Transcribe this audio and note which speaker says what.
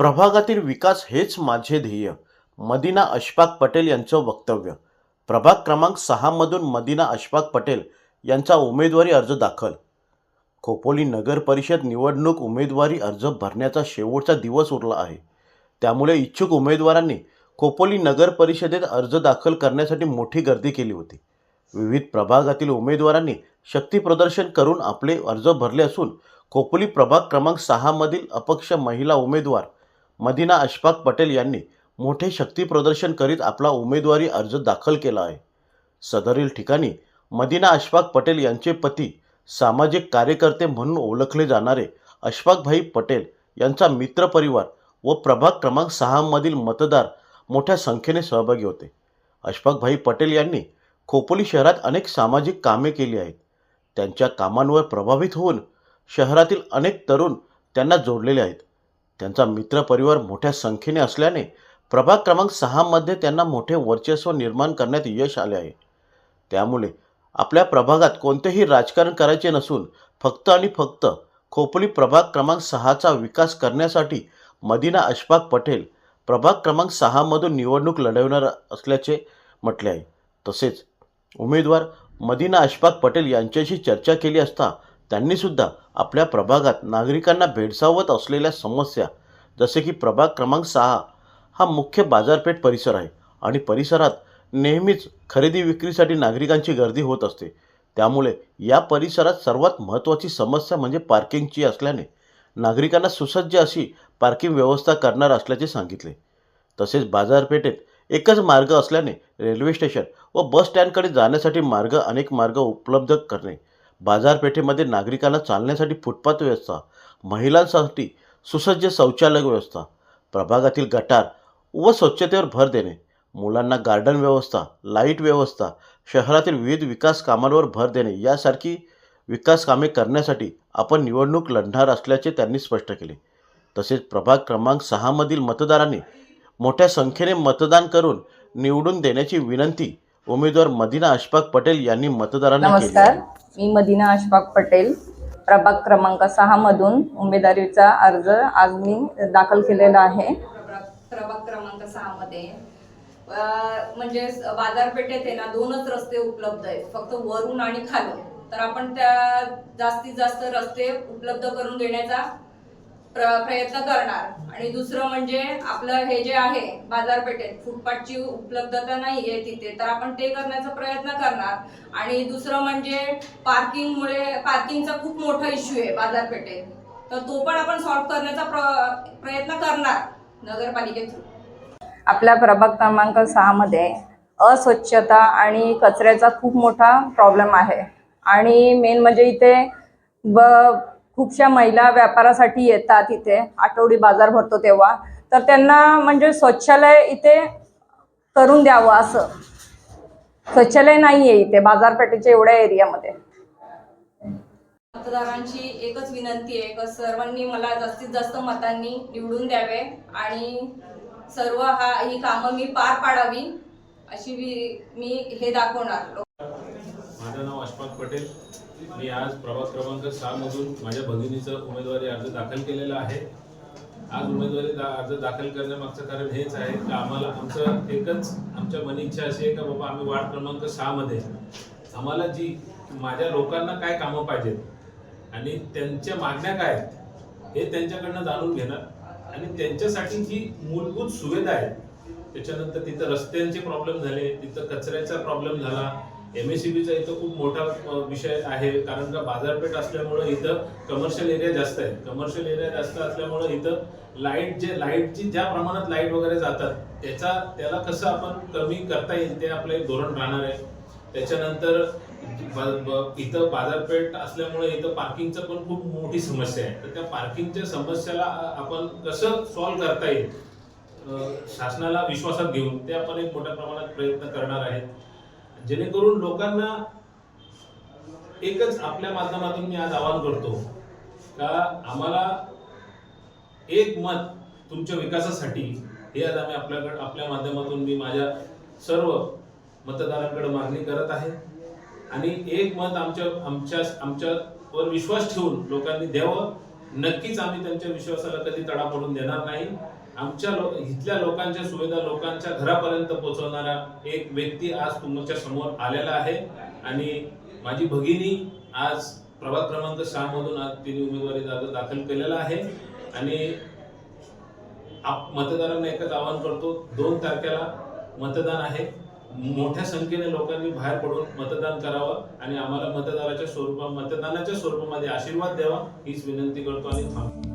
Speaker 1: प्रभागातील विकास हेच माझे ध्येय. मदिना अशफाक पटेल यांचं वक्तव्य. प्रभाग क्रमांक सहामधून मदिना अशफाक पटेल यांचा उमेदवारी अर्ज दाखल. खोपोली नगर परिषद निवडणूक उमेदवारी अर्ज भरण्याचा शेवटचा दिवस उरला आहे. त्यामुळे इच्छुक उमेदवारांनी खोपोली नगर परिषदेत अर्ज दाखल करण्यासाठी मोठी गर्दी केली होती. विविध प्रभागातील उमेदवारांनी शक्तीप्रदर्शन करून आपले अर्ज भरले असून खोपोली प्रभाग क्रमांक सहामधील अपक्ष महिला उमेदवार मदिना अशफाक पटेल यांनी मोठे शक्तीप्रदर्शन करीत आपला उमेदवारी अर्ज दाखल केला आहे. सदरील ठिकाणी मदिना अशफाक पटेल यांचे पती सामाजिक कार्यकर्ते म्हणून ओळखले जाणारे अशफाकभाई पटेल यांचा मित्रपरिवार व प्रभाग क्रमांक सहामधील मतदार मोठ्या संख्येने सहभागी होते. अशफाकभाई पटेल यांनी खोपोली शहरात अनेक सामाजिक कामे केली आहेत. त्यांच्या कामांवर प्रभावित होऊन शहरातील अनेक तरुण त्यांना जोडलेले आहेत. त्यांचा मित्रपरिवार मोठ्या संख्येने असल्याने प्रभाग क्रमांक सहामध्ये त्यांना मोठे वर्चस्व निर्माण करण्यात यश आले आहे. त्यामुळे आपल्या प्रभागात कोणतेही राजकारण करायचे नसून फक्त आणि फक्त खोपली प्रभाग क्रमांक सहाचा विकास करण्यासाठी मदिना अशफाक पटेल प्रभाग क्रमांक सहामधून निवडणूक लढवणार असल्याचे म्हटले आहे. तसेच उमेदवार मदिना अशफाक पटेल यांच्याशी चर्चा केली असता त्यांनीसुद्धा आपल्या प्रभागात नागरिकांना भेडसावत असलेल्या समस्या जसे की प्रभाग क्रमांक सहा हा मुख्य बाजारपेठ परिसर आहे आणि परिसरात नेहमीच खरेदी विक्रीसाठी नागरिकांची गर्दी होत असते. त्यामुळे या परिसरात सर्वात महत्त्वाची समस्या म्हणजे पार्किंगची असल्याने नागरिकांना सुसज्ज अशी पार्किंग व्यवस्था करणार असल्याचे सांगितले. तसेच बाजारपेठेत एकच मार्ग असल्याने रेल्वे स्टेशन व बस स्टँडकडे जाण्यासाठी मार्ग अनेक मार्ग उपलब्ध करणे बाजारपेठेमध्ये नागरिकांना चालण्यासाठी फुटपाथ व्यवस्था महिलांसाठी सुसज्ज शौचालय व्यवस्था प्रभागातील गटार व स्वच्छतेवर भर देणे मुलांना गार्डन व्यवस्था लाइट व्यवस्था शहरातील विविध विकास कामांवर भर देणे यासारखी विकास कामे करण्यासाठी आपण निवडणूक लढणार असल्याचे त्यांनी स्पष्ट केले. तसेच प्रभाग क्रमांक सहामधील मतदारांनी मोठ्या संख्येने मतदान करून निवडून देण्याची विनंती उमेदवार मदिना अशफाक पटेल यांनी मतदारांना केली.
Speaker 2: नमस्कार
Speaker 1: आहे.
Speaker 2: मी मदिना अशफाक पटेल. प्रभाग क्रमांक सहा मधून उमेदवारीचा अर्ज आज मी दाखल केलेला आहे.
Speaker 3: प्रभाग क्रमांक सहा मध्ये. अं, म्हणजे बाजारपेठेत आहे ना दोनच रस्ते उपलब्ध आहेत. फक्त वरून आणि खालून. तर आपण त्या जास्तीत जास्त रस्ते उपलब्ध करून देण्याचा प्रयत्न करणार. आणि दुसरं म्हणजे आपलं हे जे आहे बाजारपेठेत फुटपाथची उपलब्धता नाही आहे तिथे तर आपण ते करण्याचा प्रयत्न करणार. आणि दुसरं म्हणजे पार्किंगमुळे पार्किंगचा खूप मोठा इश्यू आहे बाजारपेठेत. तर तो पण आपण सॉल्व्ह करण्याचा प्र- प्रयत्न करणार नगरपालिके थ्रू
Speaker 2: आपल्या प्रभाग क्रमांक सहामध्ये अस्वच्छता आणि कचऱ्याचा खूप मोठा प्रॉब्लेम आहे. आणि मेन म्हणजे इथे ब खूपशा महिला व्यापारासाठी येतात इथे. आठवडी बाजार भरतो तेव्हा. तर त्यांना म्हणजे स्वच्छालय इथे करून द्यावं असं. स्वच्छालय नाही आहे इथे बाजारपेठेच्या एवढ्या एरियामध्ये.
Speaker 3: मतदारांची एकच विनंती आहे का सर्वांनी मला जास्तीत जास्त मतांनी निवडून द्यावे आणि सर्व हा ही कामं मी पार पाडावी अशी मी हे दाखवणार.
Speaker 4: माझं पटेल. मी आज प्रभाग क्रमांक सहा मधून माझ्या भगिनीचं उमेदवारी अर्ज दाखल केलेला आहे. आज उमेदवारी दा अर्ज दाखल करण्यामागचं कारण हेच आहे की आम्हाला आमचं एकच आमच्या मनी इच्छा अशी आहे का बाबा आम्ही वार्ड क्रमांक सहा मध्ये आम्हाला जी माझ्या लोकांना काय कामं पाहिजेत आणि त्यांच्या मागण्या काय आहेत हे त्यांच्याकडनं जाणून घेणार. आणि त्यांच्यासाठी जी मूलभूत सुविधा आहे त्याच्यानंतर तिथं रस्त्यांचे प्रॉब्लेम झाले तिथं कचऱ्याचा प्रॉब्लेम झाला एम एस चा इथं खूप मोठा विषय आहे. कारण का बाजारपेठ असल्यामुळं इथं कमर्शियल एरिया जास्त आहे. कमर्शियल एरिया जास्त असल्यामुळं इथं लाइट जे लाईटची ज्या प्रमाणात लाइट वगैरे जातात त्याचा त्याला कसं आपण कमी करता येईल ते आपलं एक धोरण राहणार आहे. त्याच्यानंतर इथं बाजारपेठ असल्यामुळे इथं पार्किंगचं पण खूप मोठी समस्या आहे. तर त्या पार्किंगच्या समस्याला आपण कसं सॉल्व्ह करता येईल? शासनाला विश्वासात घेऊन ते आपण एक मोठ्या प्रमाणात प्रयत्न करणार आहेत. जेणेकरून लोकांना एकच आपल्या माध्यमातून मी आज आवाहन करतो का आम्हाला एक मत तुमच्या विकासासाठी हे आज आम्ही आपल्याकडे आपल्या माध्यमातून मी माझ्या सर्व मतदारांकडे मागणी करत आहे. आणि एक मत आमच्या आमच्या आमच्यावर विश्वास ठेवून लोकांनी द्यावं. नक्कीच आम्ही त्यांच्या विश्वासाला कधी तडा पडून देणार नाही. आमच्या लो इथल्या लोकांच्या सुविधा लोकांच्या घरापर्यंत पोहोचवणारा एक व्यक्ती आज तुमच्यासमोर आलेला आहे. आणि माझी भगिनी आज प्रभाग क्रमांक सहामधून आज तिने उमेदवारी अर्ज दाखल केलेला आहे. आणि आप मतदारांना एकच आवाहन करतो दोन तारखेला मतदान आहे. मोठ्या संख्येने लोकांनी बाहेर पडून मतदान करावं आणि आम्हाला मतदाराच्या स्वरूपात मतदानाच्या स्वरूपामध्ये आशीर्वाद द्यावा हीच विनंती करतो आणि थांबतो.